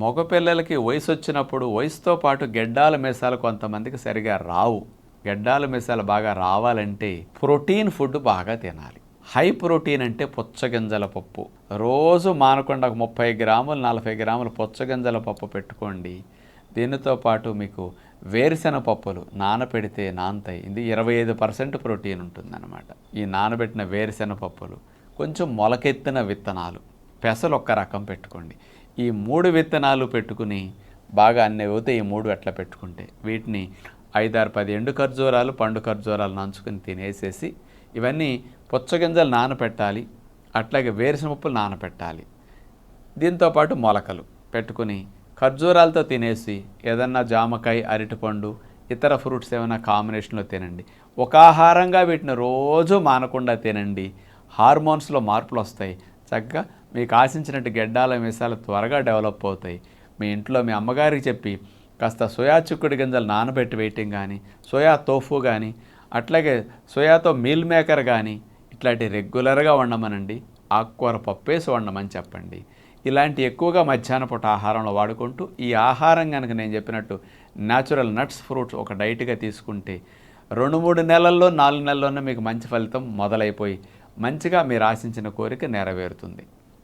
మగపిల్లలకి వయసు వచ్చినప్పుడు వయసుతో పాటు గెడ్డాల మీసాలు కొంతమందికి సరిగా రావు. గెడ్డాల మీసాలు బాగా రావాలంటే ప్రోటీన్ ఫుడ్ బాగా తినాలి. హై ప్రోటీన్ అంటే పుచ్చగింజల పప్పు. రోజు మానకుండా ఒక ముప్పై గ్రాములు నలభై గ్రాములు పుచ్చగింజల పప్పు పెట్టుకోండి. దీనితో పాటు మీకు వేరుశెనగ పప్పులు నానపెడితే నానతాయి ఇది ఇరవై ఐదు పర్సెంట్ ప్రోటీన్ ఉంటుందన్నమాట. ఈ నానబెట్టిన వేరుశెనగ పప్పులు కొంచెం మొలకెత్తిన విత్తనాలు. పెసలు ఒక్క రకం పెట్టుకోండి. ఈ మూడు విత్తనాలు పెట్టుకుని బాగా అన్ని అవుతాయి. ఈ మూడు ఎట్లా పెట్టుకుంటే వీటిని ఐదారు పది ఎండు ఖర్జూరాలు పండు ఖర్జూరాలు నంచుకుని తినేసేసి ఇవన్నీ పుచ్చగింజలు నానపెట్టాలి. అట్లాగే వేరుశెనగ పప్పులు నానపెట్టాలి. దీంతోపాటు మొలకలు పెట్టుకుని ఖర్జూరాలతో తినేసి ఏదన్నా జామకాయ అరటిపండు ఇతర ఫ్రూట్స్ ఏమైనా కాంబినేషన్లో తినండి. ఒక ఆహారంగా వీటిని రోజు మానకుండా తినండి. హార్మోన్స్లో మార్పులు వస్తాయి. చక్కగా మీకు ఆశించినట్టు గెడ్డాల మీసాలు త్వరగా డెవలప్ అవుతాయి. మీ ఇంట్లో మీ అమ్మగారికి చెప్పి కాస్త సోయా చిక్కుడు గింజలు నానబెట్టి వేయటం కానీ సోయా తోఫు కానీ అట్లాగే సోయాతో మీల్ మేకర్ కానీ ఇట్లాంటి రెగ్యులర్గా వండమనండి. ఆకుకూర పప్పేసి వండమని చెప్పండి. ఇలాంటి ఎక్కువగా మధ్యాహ్న పూట ఆహారంలో వాడుకుంటూ ఈ ఆహారం కనుక నేను చెప్పినట్టు న్యాచురల్ నట్స్ ఫ్రూట్స్ ఒక డైట్గా తీసుకుంటే రెండు మూడు నెలల్లో నాలుగు నెలల్లోనే మీకు మంచి ఫలితం మొదలైపోయి మంచిగా మీరు ఆశించిన కోరిక నెరవేరుతుంది.